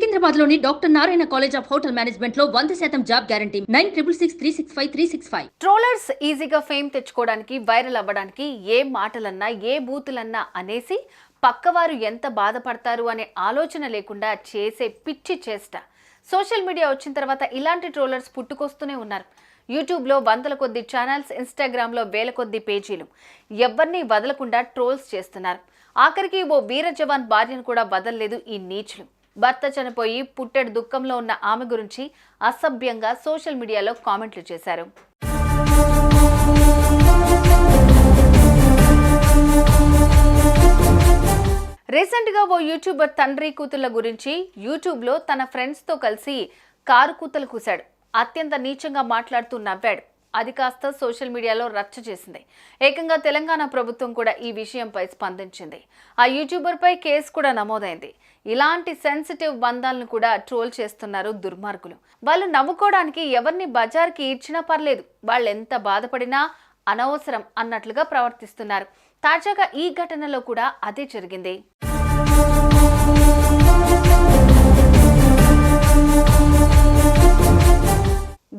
సికింద్రాబాద్లోని doctor Narayana college of hotel మేనేజ్మెంట్లో వంద శాతం job guarantee. Nine triple six three six five three six five. Trollers ఈజీగా fame తెచ్చుకోవడానికి viral అవ్వడానికి ఏ మాటలన్నా ఏ బూతులన్నా అనేసి పక్కవారు ఎంత బాధపడతారు అనే ఆలోచన లేకుండా చేసే పిచ్చి చేష్ట. సోషల్ మీడియా వచ్చిన తర్వాత ఇలాంటి ట్రోలర్స్ పుట్టుకొస్తూనే ఉన్నారు. యూట్యూబ్లో వందల కొద్ది ఛానల్స్ ఇన్స్టాగ్రామ్లో వేల కొద్ది పేజీలు. ఎవరిని వదలకుండా ట్రోల్స్ చేస్తున్నారు. ఆఖరికి ఓ వీర జవాన్ భార్యను కూడా వదలలేదు ఈ నీచులు. భర్త చనిపోయి పుట్టెడు దుఃఖంలో ఉన్న ఆమె గురించి అసభ్యంగా సోషల్ మీడియాలో కామెంట్లు చేశారు. రీసెంట్గా ఓ యూట్యూబర్ తండ్రి కూతుళ్ళ గురించి యూట్యూబ్లో తన ఫ్రెండ్స్తో కలిసి కారు కూతలు కూశాడు. అత్యంత నీచంగా మాట్లాడుతూ నవ్వాడు. అది కాస్త సోషల్ మీడియాలో రచ్చ చేసింది. ఏకంగా తెలంగాణ ప్రభుత్వం కూడా ఈ విషయంపై స్పందించింది. ఆ యూట్యూబర్పై కేసు కూడా నమోదైంది. ఇలాంటి సెన్సిటివ్ బంధాలను కూడా ట్రోల్ చేస్తున్నారు దుర్మార్గులు. వాళ్ళు నవ్వుకోవడానికి ఎవరిని బజార్కి ఇచ్చినా పర్లేదు వాళ్ళు ఎంత బాధపడినా అనవసరం అన్నట్లుగా ప్రవర్తిస్తున్నారు. తాజాగా ఈ ఘటనలో కూడా అదే జరిగింది.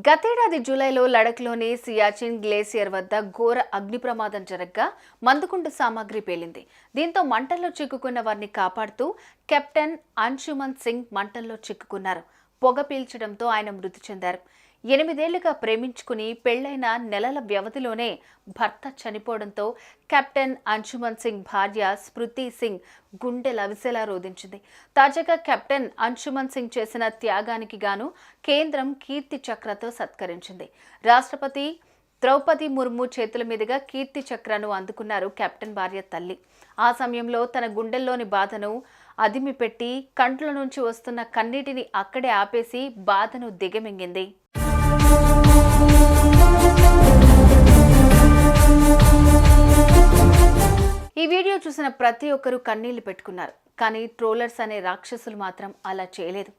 గతేడాది జూలైలో లడఖ్లోని సియాచిన్ గ్లేసియర్ వద్ద ఘోర అగ్ని ప్రమాదం జరగ్గా మందుకుండు సామాగ్రి పేలింది. దీంతో మంటల్లో చిక్కుకున్న వారిని కాపాడుతూ కెప్టెన్ అన్షుమన్ సింగ్ మంటల్లో చిక్కుకున్నారు. పొగ పీల్చడంతో ఆయన మృతి చెందారు. ఎనిమిదేళ్ళుగా ప్రేమించుకుని పెళ్ళైన నెలల వ్యవధిలోనే భర్త చనిపోవడంతో కెప్టెన్ అంశుమన్ సింగ్ భార్య స్మృతి సింగ్ గుండె లవిసెలా రోధించింది. తాజాగా కెప్టెన్ అంశుమన్ సింగ్ చేసిన త్యాగానికి గాను కేంద్రం కీర్తి చక్రతో సత్కరించింది. రాష్ట్రపతి ద్రౌపది ముర్ము చేతుల మీదుగా కీర్తి చక్రను అందుకున్నారు కెప్టెన్ భార్య తల్లి. ఆ సమయంలో తన గుండెల్లోని బాధను అదిమిపెట్టి కంట్ల నుంచి వస్తున్న కన్నీటిని అక్కడే ఆపేసి బాధను దిగమింగింది. చూసిన ప్రతి ఒక్కరూ కన్నీళ్ళు పెట్టుకున్నారు. కానీ ట్రోలర్స్ అనే రాక్షసులు మాత్రం అలా చేయలేదు.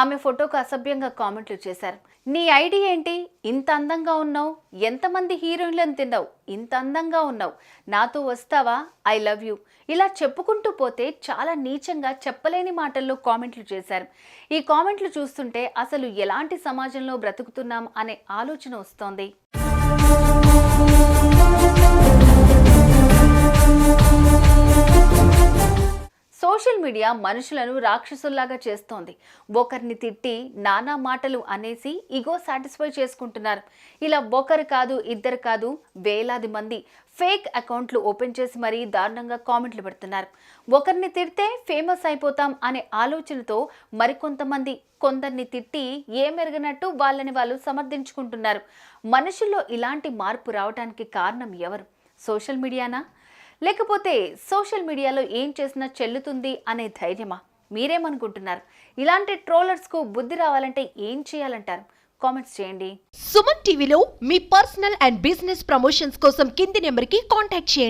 ఆమె ఫోటోకు అసభ్యంగా కామెంట్లు చేశారు. నీ ఐడి ఏంటి? ఇంత అందంగా ఉన్నావు. ఎంతమంది హీరోయిన్లను తిన్నావు? ఇంత అందంగా ఉన్నావు. నాతో వస్తావా? I love you. ఇలా చెప్పుకుంటూ పోతే చాలా నీచంగా చెప్పలేని మాటల్లో కామెంట్లు చేశారు. ఈ కామెంట్లు చూస్తుంటే అసలు ఎలాంటి సమాజంలో బ్రతుకుతున్నాం అనే ఆలోచన వస్తోంది. సోషల్ మీడియా మనుషులను రాక్షసుల్లాగా చేస్తోంది. ఒకరిని తిట్టి నానా మాటలు అనేసి ఇగో సాటిస్ఫై చేసుకుంటున్నారు. ఇలా ఒకరు కాదు ఇద్దరు కాదు వేలాది మంది ఫేక్ అకౌంట్లు ఓపెన్ చేసి మరీ దారుణంగా కామెంట్లు పెడుతున్నారు. ఒకరిని తిడితే ఫేమస్ అయిపోతాం అనే ఆలోచనతో మరికొంతమంది కొందరిని తిట్టి ఏ వాళ్ళని వాళ్ళు సమర్థించుకుంటున్నారు. మనుషుల్లో ఇలాంటి మార్పు రావడానికి కారణం ఎవరు? సోషల్ మీడియానా? లేకపోతే సోషల్ మీడియాలో ఏం చేసినా చెల్లుతుంది అనే ధైర్యమా? మీరేమనుకుంటున్నారు? ఇలాంటి ట్రోలర్స్కు బుద్ధి రావాలంటే ఏం చేయాలంటారు? కామెంట్స్ చేయండి. సుమన్ టీవీలో మీ పర్సనల్ అండ్ బిజినెస్ ప్రమోషన్స్ కోసం కింది నెంబర్కి కాంటాక్ట్ చేయండి.